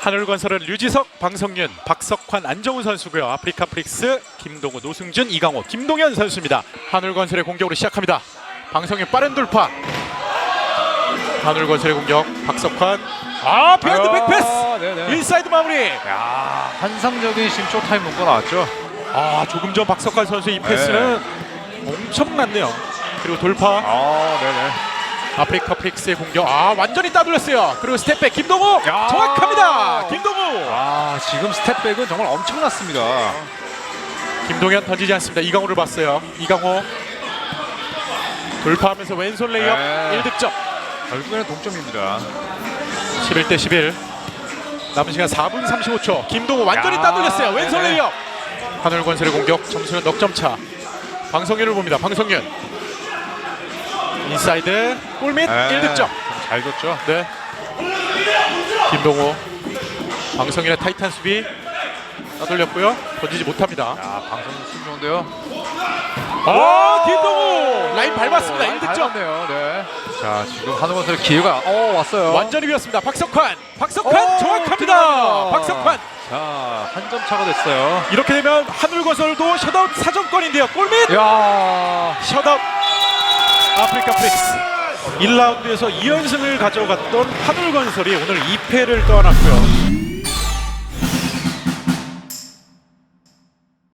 하늘건설은 류지석, 방성윤, 박석환, 안정훈 선수고요. 아프리카 프릭스 김동우, 노승준, 이강호, 김동현 선수입니다. 하늘건설의 공격으로 시작합니다. 방성윤 빠른 돌파. 하늘건설의 공격. 박석환. 아 비하인드 아, 백패스. 네네. 인사이드 마무리. 야, 환상적인 지금 쇼타임 문구 나왔죠. 아 조금 전 박석환 선수의 이 패스는 엄청났네요. 그리고 돌파. 아, 네네. 아프리카 프릭스의 공격. 아 완전히 따돌렸어요. 그리고 스텝백 김동우 야. 정확합니다. 김동우. 아, 지금 스텝백은 정말 엄청났습니다. 김동현 던지지 않습니다. 이강호를 봤어요. 이강호 돌파하면서 왼손 레이업 네. 1득점. 결국에는 동점입니다. 11대 11. 남은 시간 4분 35초. 김동호 완전히 야, 따돌렸어요. 왼손 네네. 레이업. 하늘건설의 공격 점수는 넉점 차. 방성윤을 봅니다. 방성윤. 인사이드 골밑 네. 1득점. 잘 줬죠. 네. 김동호. 방성윤의 타이탄 수비 따돌렸고요. 던지지 못합니다. 야, 방송 좋은데요. 아, 김동호 라인 밟았습니다. 라인 1득점. 밟았네요. 네. 자, 지금 한우건설 기회가 어 왔어요. 완전히 비었습니다. 박석환. 박석환 오, 정확합니다. 들어갑니다. 박석환. 자, 한 점 차가 됐어요. 이렇게 되면 하늘건설도 셧아웃 사정권인데요. 골밑 야, 셧아웃. 아프리카 프릭스. 1라운드에서 2연승을 가져갔던 하늘건설이 오늘 2패를 떠안았고요.